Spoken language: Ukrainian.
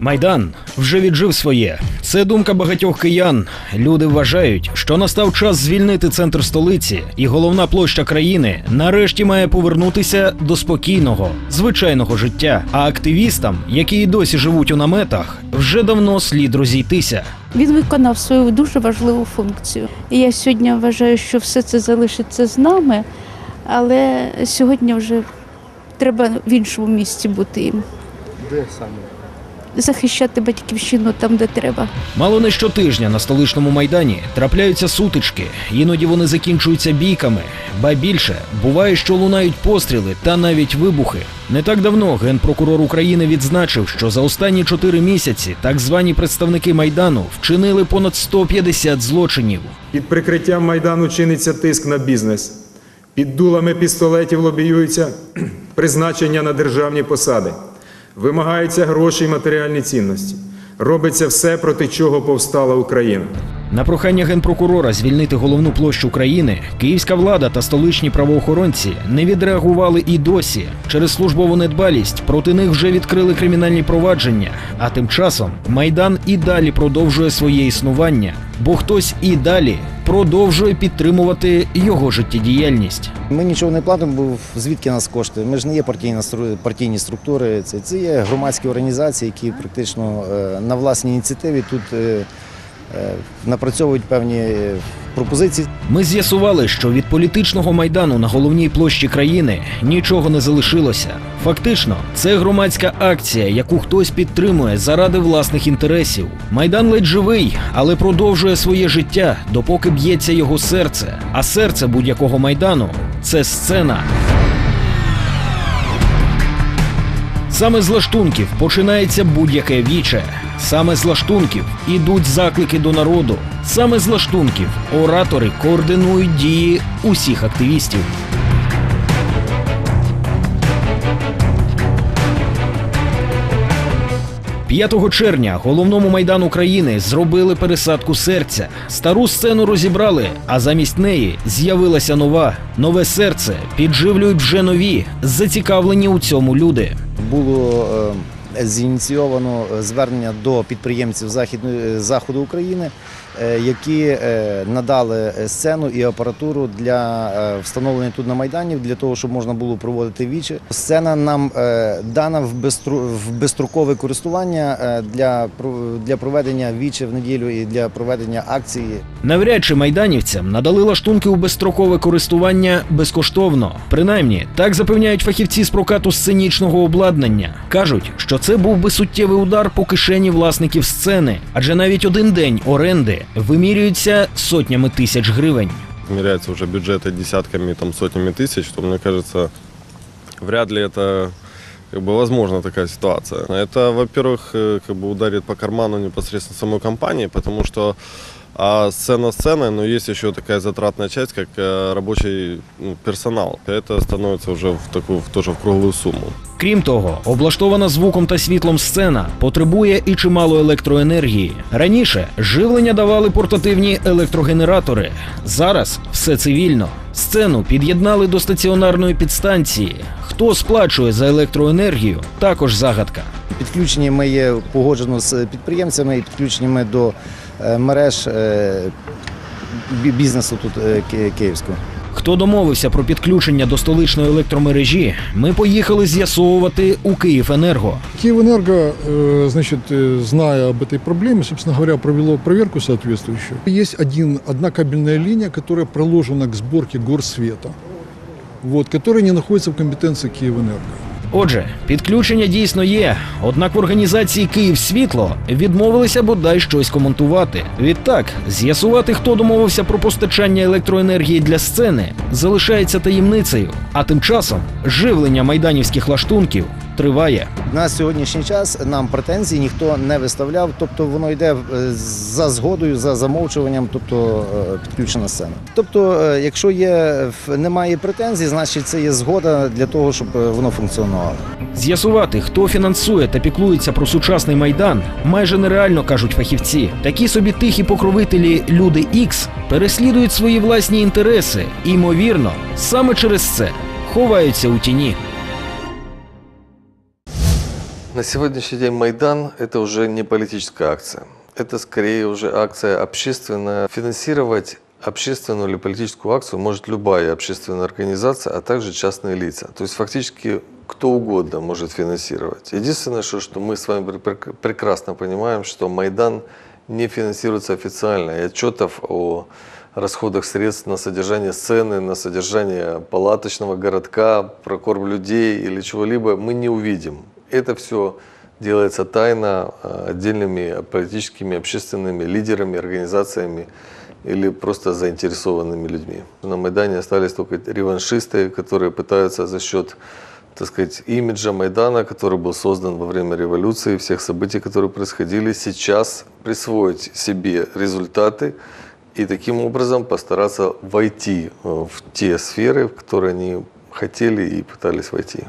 Майдан вже віджив своє. Це думка багатьох киян. Люди вважають, що настав час звільнити центр столиці, і головна площа країни нарешті має повернутися до спокійного, звичайного життя. А активістам, які і досі живуть у наметах, вже давно слід розійтися. Він виконав свою дуже важливу функцію. І я сьогодні вважаю, що все це залишиться з нами, але сьогодні вже треба в іншому місці бути їм. Де саме? Захищати батьківщину там, де треба. Мало не щотижня на столичному майдані трапляються сутички, іноді вони закінчуються бійками. Ба більше буває, що лунають постріли та навіть вибухи. Не так давно генпрокурор України відзначив, що за останні чотири місяці так звані представники майдану вчинили понад 150 злочинів. Під прикриттям Майдану чиниться тиск на бізнес. Під дулами пістолетів лобіюється призначення на державні посади. Вимагаються гроші і матеріальні цінності. Робиться все, проти чого повстала Україна. На прохання генпрокурора звільнити головну площу країни, київська влада та столичні правоохоронці не відреагували і досі. Через службову недбалість проти них вже відкрили кримінальні провадження. А тим часом майдан і далі продовжує своє існування, бо хтось і далі продовжує підтримувати його життєдіяльність. Ми нічого не платимо, бо звідки нас кошти? Ми ж не є партійна партійні структури. Це, це є громадські організації, які практично е, на власній ініціативі тут е, напрацьовують певні е, пропозиції. Ми з'ясували, що від політичного майдану на головній площі країни нічого не залишилося. Фактично, це громадська акція, яку хтось підтримує заради власних інтересів. Майдан ледь живий, але продовжує своє життя, допоки б'ється його серце. А серце будь-якого майдану це сцена. Саме з лаштунків починається будь-яке віче. Саме з лаштунків ідуть заклики до народу. Саме з лаштунків оратори координують дії усіх активістів. «5 червня головному майдану країни зробили пересадку серця. Стару сцену розібрали, а замість неї з'явилася нова. Нове серце підживлюють вже нові, зацікавлені у цьому люди. Було е, зініційовано е, звернення до підприємців Західної заходу України, е, які е, надали сцену і апаратуру для е, встановлення тут на майдані для того, щоб можна було проводити вічі. Сцена нам е, дана в безстрокове користування е, для для проведення вічі в неділю і для проведення акції. Навряд чи майданівцям надали лаштунки у безстрокове користування безкоштовно. Принаймні, так запевняють фахівці з прокату сценічного обладнання. Кажуть, що це був би суттєвий удар по кишені власників сцени, адже навіть один день оренди вимірюється сотнями тисяч гривень. измеряются уже бюджеты десятками, там, сотнями тысяч, то, мне кажется, вряд ли это как бы возможна такая ситуация. Это, во-первых, э, как бы ударит по карману непосредственно самой компании, потому что а сцена сценой, но есть еще такая затратная часть, как э, рабочий ну, персонал. Это становится уже в такую, в- тоже в круглую сумму. Крім того, облаштована звуком та світлом сцена потребує і чимало електроенергії. Раніше живлення давали портативні електрогенератори. Зараз все цивільно. Сцену під'єднали до стаціонарної підстанції. Хто сплачує за електроенергію, також загадка. Підключені ми є погоджено з підприємцями і підключені ми до е, мереж е, бі- бізнесу тут е, ки- київського. Хто домовився про підключення до столичної електромережі, ми поїхали з'ясовувати у Київенерго. Киевэнерго, э, значит, э, зная об этой проблеме, собственно говоря, провело проверку соответствующую. Есть один, одна кабельная линия, которая проложена к сборке горсвета, вот, которая не находится в компетенции Киевэнерго. Отже, підключення дійсно є. Однак в організації Київсвітло відмовилися бодай щось коментувати. Відтак, з'ясувати, хто домовився про постачання електроенергії для сцени, залишається таємницею. А тим часом живлення майданівських лаштунків триває. На сьогоднішній час нам претензій ніхто не виставляв, тобто воно йде е, за згодою, за замовчуванням, тобто е, підключена сцена. Тобто, е, якщо є немає претензій, значить це є згода для того, щоб воно функціонувало. З'ясувати, хто фінансує та піклується про сучасний майдан, майже нереально кажуть фахівці. Такі собі тихі покровителі люди Ікс переслідують свої власні інтереси і, ймовірно, саме через це ховаються у тіні. На сегодняшний день Майдан – это уже не политическая акция. Это скорее уже акция общественная. Финансировать общественную или политическую акцию может любая общественная организация, а также частные лица. То есть фактически кто угодно может финансировать. Единственное, что, что мы с вами пр- пр- прекрасно понимаем, что Майдан не финансируется официально, и отчетов о расходах средств на содержание сцены, на содержание палаточного городка, прокорм людей или чего-либо мы не увидим. Это все делается тайно э, отдельными политическими, общественными лидерами, организациями или просто заинтересованными людьми. На Майдане остались только реваншисты, которые пытаются за счет так сказать, имиджа Майдана, который был создан во время революции, всех событий, которые происходили, сейчас присвоить себе результаты и таким образом постараться войти э, в те сферы, в которые они хотели и пытались войти.